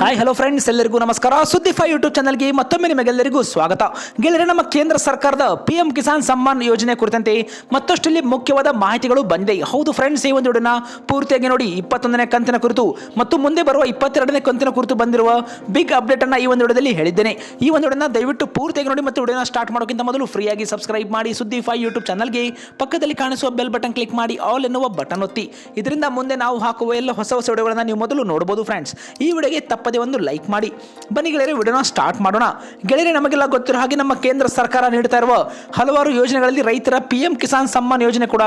Hi hello friends ಎಲ್ಲರಿಗೂ ನಮಸ್ಕಾರ. ಸುದ್ದಿ ಫೈ ಯೂಟ್ಯೂಬ್ ಚಾನಲ್ಗೆ ಮತ್ತೊಮ್ಮೆ ನಿಮಗೆಲ್ಲರಿಗೂ ಸ್ವಾಗತ. ಗೆಳೆಯರೆ, ನಮ್ಮ ಕೇಂದ್ರ ಸರ್ಕಾರದ ಪಿ ಎಂ ಕಿಸಾನ್ ಸಮ್ಮಾನ್ ಯೋಜನೆ ಕುರಿತಂತೆ ಮತ್ತಷ್ಟು ಇಲ್ಲಿ ಮುಖ್ಯವಾದ ಮಾಹಿತಿಗಳು ಬಂದಿದೆ. ಹೌದು ಫ್ರೆಂಡ್ಸ್ ಈ ಒಂದು ವಿಡಿಯೋನ ಪೂರ್ತಿಯಾಗಿ ನೋಡಿ, ಇಪ್ಪತ್ತೊಂದನೇ ಕಂತಿನ ಕುರಿತು ಮತ್ತು ಮುಂದೆ ಬರುವ ಇಪ್ಪತ್ತೆರಡನೇ ಕಂತಿನ ಕುರಿತು ಬಂದಿರುವ ಬಿಗ್ ಅಪ್ಡೇಟ್ ಅನ್ನ ಈ ಒಂದು ವಿಡಿಯೋದಲ್ಲಿ ಹೇಳಿದ್ದೇನೆ. ಈ ಒಂದು ವಿಡಿಯೋನ ದಯವಿಟ್ಟು ಪೂರ್ತಿಯಾಗಿ ನೋಡಿ ಮತ್ತು ವಿಡಿಯೋನ ಸ್ಟಾರ್ಟ್ ಮಾಡೋಕ್ಕಿಂತ ಮೊದಲು ಫ್ರೀಯಾಗಿ ಸಬ್ಸ್ಕ್ರೈಬ್ ಮಾಡಿ. ಸುದ್ದಿ ಫೈ ಯೂಟ್ಯೂಬ್ ಚಾನಲ್ಗೆ ಪಕ್ಕದಲ್ಲಿ ಕಾಣಿಸುವ ಬೆಲ್ ಬಟನ್ ಕ್ಲಿಕ್ ಮಾಡಿ ಆಲ್ ಎನ್ನುವ ಬಟನ್ ಒತ್ತಿ. ಇದರಿಂದ ಮುಂದೆ ನಾವು ಹಾಕುವ ಎಲ್ಲ ಹೊಸ ಹೊಸ ವಿಡಿಯೋಗಳನ್ನು ನೀವು ಮೊದಲು ನೋಡಬಹುದು ಫ್ರೆಂಡ್ಸ್ ಈ ವಿಡಿಯೋಗೆ ತಪ್ಪದೆ ಒಂದು ಲೈಕ್ ಮಾಡಿ. ಬನ್ನಿ ಗೆಳೆಯರೆ, ವಿಡಿಯೋನ ಸ್ಟಾರ್ಟ್ ಮಾಡೋಣ. ಗೆಳೆಯರೆ, ನಮಗೆಲ್ಲ ಗೊತ್ತಿರೋ ಹಾಗೆ ನಮ್ಮ ಕೇಂದ್ರ ಸರ್ಕಾರ ನೀಡ್ತಾ ಇರುವ ಹಲವಾರು ಯೋಜನೆಗಳಲ್ಲಿ ರೈತರ ಪಿ ಎಂ ಕಿಸಾನ್ ಸಮ್ಮಾನ್ ಯೋಜನೆ ಕೂಡ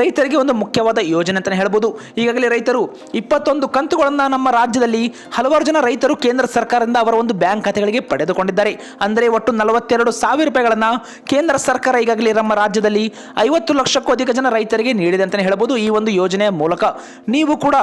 ರೈತರಿಗೆ ಒಂದು ಮುಖ್ಯವಾದ ಯೋಜನೆ ಅಂತಲೇ ಹೇಳ್ಬೋದು. ಈಗಾಗಲೇ ರೈತರು ಇಪ್ಪತ್ತೊಂದು ಕಂತುಗಳನ್ನು ನಮ್ಮ ರಾಜ್ಯದಲ್ಲಿ ಹಲವಾರು ಜನ ರೈತರು ಕೇಂದ್ರ ಸರ್ಕಾರದಿಂದ ಅವರ ಒಂದು ಬ್ಯಾಂಕ್ ಖಾತೆಗಳಿಗೆ ಪಡೆದುಕೊಂಡಿದ್ದಾರೆ. ಅಂದರೆ ಒಟ್ಟು ನಲವತ್ತೆರಡು ಸಾವಿರ ರೂಪಾಯಿಗಳನ್ನು ಕೇಂದ್ರ ಸರ್ಕಾರ ಈಗಾಗಲೇ ನಮ್ಮ ರಾಜ್ಯದಲ್ಲಿ ಐವತ್ತು ಲಕ್ಷಕ್ಕೂ ಅಧಿಕ ಜನ ರೈತರಿಗೆ ನೀಡಿದೆ ಅಂತಲೇ ಹೇಳ್ಬೋದು ಈ ಒಂದು ಯೋಜನೆಯ ಮೂಲಕ. ನೀವು ಕೂಡ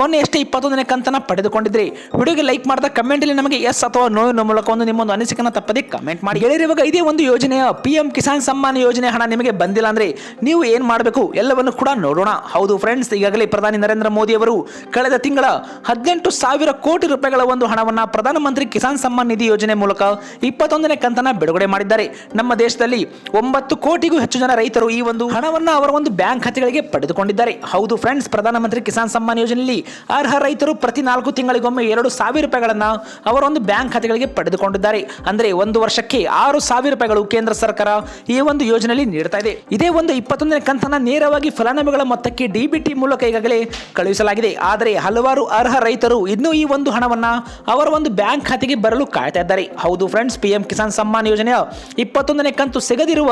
ಮೊನ್ನೆ ಎಷ್ಟೇ ಇಪ್ಪತ್ತೊಂದನೇ ಕಂತನ ಪಡೆದುಕೊಂಡಿದ್ರಿ. ವಿಡಿಯೋಗೆ ಲೈಕ್ ಮಾಡಿದ ಕಮೆಂಟಲ್ಲಿ ನಮಗೆ ಎಸ್ ಅಥವಾ ನೋ ಎನ್ನುವ ಮೂಲಕ ಒಂದು ನಿಮ್ಮ ಒಂದು ಅನಿಸಿಕೆನ ತಪ್ಪದೆ ಕಮೆಂಟ್ ಮಾಡಿ. ಹೇಳಿರಿ ಇವಾಗ ಇದೇ ಒಂದು ಯೋಜನೆಯ ಪಿ ಎಂ ಕಿಸಾನ್ ಸಮ್ಮಾನ್ ಯೋಜನೆ ಹಣ ನಿಮಗೆ ಬಂದಿಲ್ಲ ಅಂದ್ರೆ ನೀವು ಏನು ಮಾಡಬೇಕು? ಎಲ್ಲವನ್ನು ಕೂಡ ನೋಡೋಣ. ಹೌದು ಫ್ರೆಂಡ್ಸ್ ಈಗಾಗಲೇ ಪ್ರಧಾನಿ ನರೇಂದ್ರ ಮೋದಿ ಅವರು ಕಳೆದ ತಿಂಗಳ ಹದಿನೆಂಟು ಸಾವಿರ ಕೋಟಿ ರೂಪಾಯಿಗಳ ಒಂದು ಹಣವನ್ನು ಪ್ರಧಾನಮಂತ್ರಿ ಕಿಸಾನ್ ಸಮ್ಮಾನ್ ನಿಧಿ ಯೋಜನೆ ಮೂಲಕ ಇಪ್ಪತ್ತೊಂದನೇ ಕಂತನ ಬಿಡುಗಡೆ ಮಾಡಿದ್ದಾರೆ. ನಮ್ಮ ದೇಶದಲ್ಲಿ ಒಂಬತ್ತು ಕೋಟಿಗೂ ಹೆಚ್ಚು ಜನ ರೈತರು ಈ ಒಂದು ಹಣವನ್ನು ಅವರ ಒಂದು ಬ್ಯಾಂಕ್ ಖಾತೆಗಳಿಗೆ ಪಡೆದುಕೊಂಡಿದ್ದಾರೆ. ಹೌದು ಫ್ರೆಂಡ್ಸ್ ಪ್ರಧಾನಮಂತ್ರಿ ಕಿಸಾನ್ ಸಮ್ಮಾನ್ ಯೋಜನೆಯಲ್ಲಿ ಅರ್ಹ ರೈತರು ಪ್ರತಿ ನಾಲ್ಕು ತಿಂಗಳಿಗೊಮ್ಮೆ ಎರಡು ಸಾವಿರ ರೂಪಾಯಿಗಳನ್ನ ಅವರ ಒಂದು ಬ್ಯಾಂಕ್ ಖಾತೆಗಳಿಗೆ ಪಡೆದುಕೊಂಡಿದ್ದಾರೆ. ಅಂದ್ರೆ ಒಂದು ವರ್ಷಕ್ಕೆ ಆರು ಸಾವಿರ ರೂಪಾಯಿಗಳು ಕೇಂದ್ರ ಸರ್ಕಾರ ಈ ಒಂದು ಯೋಜನೆಯಲ್ಲಿ ನೀಡ್ತಾ ಇದೆ. ಇದೇ ಒಂದು ಇಪ್ಪತ್ತೊಂದನೇ ಕಂತನ ನೇರವಾಗಿ ಫಲಾನುಭವಿಗಳ ಮೊತ್ತಕ್ಕೆ ಡಿಬಿಟಿ ಮೂಲಕ ಈಗಾಗಲೇ ಕಳುಹಿಸಲಾಗಿದೆ. ಆದರೆ ಹಲವಾರು ಅರ್ಹ ರೈತರು ಇನ್ನೂ ಈ ಒಂದು ಹಣವನ್ನ ಅವರ ಒಂದು ಬ್ಯಾಂಕ್ ಖಾತೆಗೆ ಬರಲು ಕಾಯ್ತಾ ಇದ್ದಾರೆ. ಹೌದು ಫ್ರೆಂಡ್ಸ್ ಪಿಎಂ ಕಿಸಾನ್ ಸಮ್ಮಾನ್ ಯೋಜನೆಯ ಇಪ್ಪತ್ತೊಂದನೇ ಕಂತು ಸಿಗದಿರುವ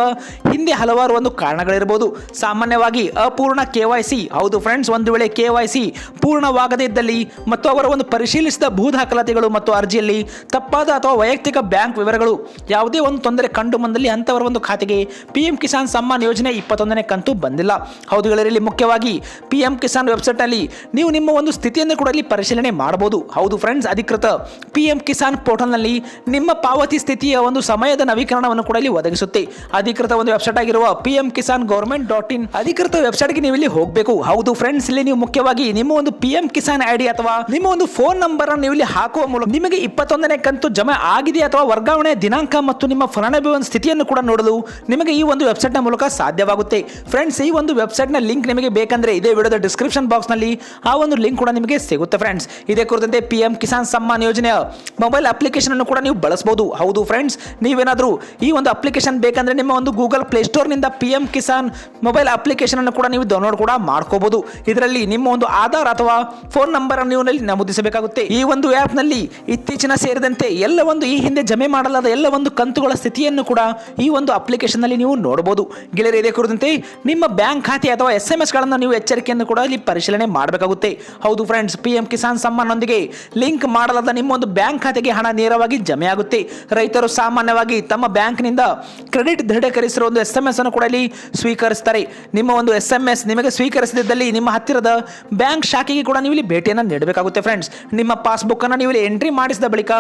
ಹಿಂದೆ ಹಲವಾರು ಒಂದು ಕಾರಣಗಳಿರಬಹುದು. ಸಾಮಾನ್ಯವಾಗಿ ಅಪೂರ್ಣ ಕೆ ವೈ ಸಿ, ಹೌದು ಫ್ರೆಂಡ್ಸ್ ಒಂದು ವೇಳೆ ಕೆ ವೈ ಸಿ ಪೂರ್ಣವಾಗದೇ ಇದ್ದಲ್ಲಿ ಮತ್ತು ಅವರ ಒಂದು ಪರಿಶೀಲಿಸಿದ ಭೂ ದಾಖಲಾತಿಗಳು ಮತ್ತು ಅರ್ಜಿಯಲ್ಲಿ ತಪ್ಪಾದ ಅಥವಾ ವೈಯಕ್ತಿಕ ಬ್ಯಾಂಕ್ ವಿವರಗಳು, ಯಾವುದೇ ಒಂದು ತೊಂದರೆ ಕಂಡು ಬಂದಲ್ಲಿ ಅಂಥವರ ಒಂದು ಖಾತೆಗೆ ಪಿ ಎಂ ಕಿಸಾನ್ ಸಮ್ಮಾನ್ ಯೋಜನೆ ಇಪ್ಪತ್ತೊಂದನೇ ಕಂತು ಬಂದಿಲ್ಲ. ಹೌದು ಮುಖ್ಯವಾಗಿ ಪಿ ಎಂ ಕಿಸಾನ್ ವೆಬ್ಸೈಟ್ನಲ್ಲಿ ನೀವು ನಿಮ್ಮ ಒಂದು ಸ್ಥಿತಿಯನ್ನು ಕೂಡ ಇಲ್ಲಿ ಪರಿಶೀಲನೆ ಮಾಡಬಹುದು. ಹೌದು ಫ್ರೆಂಡ್ಸ್, ಅಧಿಕೃತ ಪಿ ಎಂ ಕಿಸಾನ್ ಪೋರ್ಟಲ್ನಲ್ಲಿ ನಿಮ್ಮ ಪಾವತಿ ಸ್ಥಿತಿಯ ಒಂದು ಸಮಯದ ನವೀಕರಣವನ್ನು ಕೂಡ ಇಲ್ಲಿ ಒದಗಿಸುತ್ತೆ. ಅಧಿಕೃತ ಒಂದು ವೆಬ್ಸೈಟ್ ಆಗಿರುವ P M Kisan government dot in ಅಧಿಕೃತ ವೆಬ್ಸೈಟ್ಗೆ ನೀವು ಇಲ್ಲಿ ಹೋಗಬೇಕು. ಹೌದು ಫ್ರೆಂಡ್ಸ್, ಇಲ್ಲಿ ನೀವು ಮುಖ್ಯವಾಗಿ ನಿಮ್ಮ ಒಂದು ಪಿ ಎಂ ಕಿಸಾನ್ ಐಡಿ ಅಥವಾ ನಿಮ್ಮ ಒಂದು ಫೋನ್ ನಂಬರ್ ನೀವು ಇಲ್ಲಿ ಹಾಕುವ ಮೂಲಕ ನಿಮಗೆ ಇಪ್ಪತ್ತೊಂದನೇ ಕಂತು ಜಮೆ ಆಗಿದೆ ಅಥವಾ ವರ್ಗಾವಣೆ ದಿನಾಂಕ ಮತ್ತು ನಿಮ್ಮ ಫಲಾನುಭವಿ ಒಂದು ಸ್ಥಿತಿಯನ್ನು ಕೂಡ ನೋಡಲು ನಿಮಗೆ ಈ ಒಂದು ವೆಬ್ಸೈಟ್ನ ಮೂಲಕ ಸಾಧ್ಯವಾಗುತ್ತೆ. ಫ್ರೆಂಡ್ಸ್, ಈ ಒಂದು ವೆಬ್ಸೈಟ್ನ ಲಿಂಕ್ ನಿಮಗೆ ಬೇಕಂದ್ರೆ ಇದೇ ವಿಡಿಯೋದ ಡಿಸ್ಕ್ರಿಪ್ಷನ್ ಬಾಕ್ಸ್ನಲ್ಲಿ ಆ ಒಂದು ಲಿಂಕ್ ಕೂಡ ನಿಮಗೆ ಸಿಗುತ್ತೆ ಫ್ರೆಂಡ್ಸ್. ಇದೇ ಕುರಿತಂತೆ ಪಿ ಎಂ ಕಿಸಾನ್ ಸಮ್ಮಾನ್ ಯೋಜನೆಯ ಮೊಬೈಲ್ ಅಪ್ಲಿಕೇಶನ್ ಅನ್ನು ಕೂಡ ನೀವು ಬಳಸಬಹುದು ಹೌದು ಫ್ರೆಂಡ್ಸ್, ನೀವೇನಾದರೂ ಈ ಒಂದು ಅಪ್ಲಿಕೇಶನ್ ಬೇಕಂದ್ರೆ ನಿಮ್ಮ ಒಂದು Google ಪ್ಲೇಸ್ಟೋರ್ನಿಂದ P M Kisan mobile application ಅನ್ನು ಕೂಡ ನೀವು ಡೌನ್ಲೋಡ್ ಕೂಡ ಮಾಡ್ಕೋಬಹುದು ಇದರಲ್ಲಿ ನಿಮ್ಮ ಒಂದು ಆಧಾರ್ ಅಥವಾ ಫೋನ್ ನಂಬರ್ ನೀವು ನಮೂದಿಸಬೇಕಾಗುತ್ತೆ. ಈ ಒಂದು ನಲ್ಲಿ ಇತ್ತೀಚಿನ ಸೇರಿದಂತೆ ಎಲ್ಲ ಒಂದು ಈ ಹಿಂದೆ ಜಮೆ ಮಾಡಲಾದ ಎಲ್ಲ ಒಂದು ಕಂತುಗಳ ಸ್ಥಿತಿಯನ್ನು ಕೂಡ ಈ ಒಂದು ಅಪ್ಲಿಕೇಶನ್ನಲ್ಲಿ ನೀವು ನೋಡಬಹುದು ಗೆಳೆಯರು, ಇದೇ ಕುರಿತಂತೆ ನಿಮ್ಮ ಬ್ಯಾಂಕ್ ಖಾತೆ ಅಥವಾ ಎಸ್ ಎಂ ಎಸ್ಗಳನ್ನು ನೀವು ಎಚ್ಚರಿಕೆಯನ್ನು ಕೂಡ ಇಲ್ಲಿ ಪರಿಶೀಲನೆ ಮಾಡಬೇಕಾಗುತ್ತೆ. ಹೌದು friends P M Kisan Samman ನೊಂದಿಗೆ ಲಿಂಕ್ ಮಾಡಲಾದ ನಿಮ್ಮ ಒಂದು ಬ್ಯಾಂಕ್ ಖಾತೆಗೆ ಹಣ ನೇರವಾಗಿ ಜಮೆ ಆಗುತ್ತೆ. ರೈತರು ಸಾಮಾನ್ಯವಾಗಿ ತಮ್ಮ ಬ್ಯಾಂಕ್ನಿಂದ ಕ್ರೆಡಿಟ್ ದೃಢೀಕರಿಸಿರುವ ಒಂದು ಎಸ್ ಎಂ ಎಸ್ ಅನ್ನು ಕೂಡ ಇಲ್ಲಿ ಸ್ವೀಕರಿಸ್ತಾರೆ. ನಿಮ್ಮ ಒಂದು ಎಸ್ ಎಂ ಎಸ್ ನಿಮಗೆ ಸ್ವೀಕರಿಸದಿದ್ದಲ್ಲಿ ನಿಮ್ಮ ಹತ್ತಿರದ ಬ್ಯಾಂಕ್ ಶಾಖೆಗೆ ಕೂಡ ನೀವು ಇಲ್ಲಿ ಭೇಟಿಯನ್ನು ನೀಡಬೇಕಾಗುತ್ತೆ ಫ್ರೆಂಡ್ಸ್ ನಿಮ್ಮ ಪಾಸ್ಬುಕ್ ಅನ್ನು ನೀವು ಇಲ್ಲಿ ಎಂಟ್ರಿ ಮಾಡಿಸಿದ ಬಳಿಕ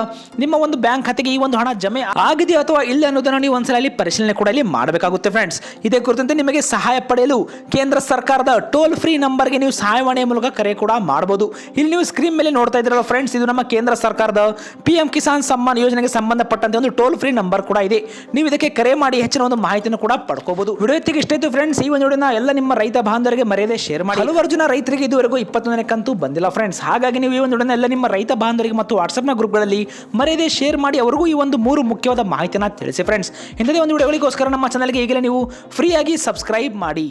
ನಿಮ್ಮ ಒಂದು ಬ್ಯಾಂಕ್ ಖಾತೆಗೆ ಈ ಒಂದು ಹಣ ಜಮೆ ಆಗಿದೆ ಅಥವಾ ಇಲ್ಲ ಅನ್ನೋದನ್ನು ನೀವು ಒಂದ್ಸಲ ಇಲ್ಲಿ ಪರಿಶೀಲನೆ ಕೂಡ ಇಲ್ಲಿ ಮಾಡಬೇಕಾಗುತ್ತೆ ಫ್ರೆಂಡ್ಸ್ ಇದೇ ಕುರಿತಂತೆ ನಿಮಗೆ ಸಹಾಯ ಪಡೆಯಲು ಕೇಂದ್ರ ಸರ್ಕಾರದ ಟೋಲ್ ಫ್ರೀ ನಂಬರ್ಗೆ ನೀವು ಸಹಾಯವಾಣಿ ಮೂಲಕ ಕರೆ ಕೂಡ ಮಾಡಬಹುದು ಇಲ್ಲಿ ನೀವು ಸ್ಕ್ರೀನ್ ಮೇಲೆ ನೋಡ್ತಾ ಇದ್ದೀರಲ್ಲ ಫ್ರೆಂಡ್ಸ್ ಇದು ನಮ್ಮ ಕೇಂದ್ರ ಸರ್ಕಾರದ ಪಿ ಎಂ ಕಿಸಾನ್ ಸಮ್ಮಾನ್ ಯೋಜನೆಗೆ ಸಂಬಂಧಪಟ್ಟಂತೆ ಒಂದು ಟೋಲ್ ಫ್ರೀ ನಂಬರ್ ಕೂಡ ಇದೆ. ನೀವು ಇದಕ್ಕೆ ಕರೆ ಮಾಡಿ ಹೆಚ್ಚಿನ ಒಂದು ಮಾಹಿತಿಯನ್ನು ಕೂಡ ಪಡ್ಕೋಬಹುದು ವಿಡಿಯೋ ಎತ್ತಿಗೆ ಇಷ್ಟ ಇತ್ತು ಫ್ರೆಂಡ್ಸ್ ಈ ಒಂದು ಎಲ್ಲ ನಿಮ್ಮ ರೈತ ಬಾಂಧವರಿಗೆ ಮರ್ಯಾದೆ ಶೇರ್ ಮಾಡಿ. ಹಲವಾರು ಜನ ರೈತರಿಗೆ ಇದುವರೆಗೂ ಇಪ್ಪತ್ತೊಂದನೇ ಕಂತು ಬಂದಿಲ್ಲ ಫ್ರೆಂಡ್ಸ್ ಹಾಗಾಗಿ ನೀವು ಈ ಒಂದು ಎಲ್ಲ ನಿಮ್ಮ ರೈತ ಬಾಂಧವರಿಗೆ ಮತ್ತು ವಾಟ್ಸಪ್ನ ಗ್ರೂಪ್ಗಳಲ್ಲಿ ಮರೆಯದೆ ಶೇರ್ ಮಾಡಿ ಅವರಿಗೂ ಈ ಒಂದು ಮೂರು ಮುಖ್ಯವಾದ ಮಾಹಿತಿಯನ್ನು ತಿಳಿಸಿ ಫ್ರೆಂಡ್ಸ್ ಇಂಥದೇ ಒಂದು ವಿಡಿಯೋಗಳಿಗೋಸ್ಕರ ನಮ್ಮ ಚಾನಲ್ಗೆ ಈಗಲೇ ನೀವು ಫ್ರೀಯಾಗಿ ಸಬ್ಸ್ಕ್ರೈಬ್ ಮಾಡಿ.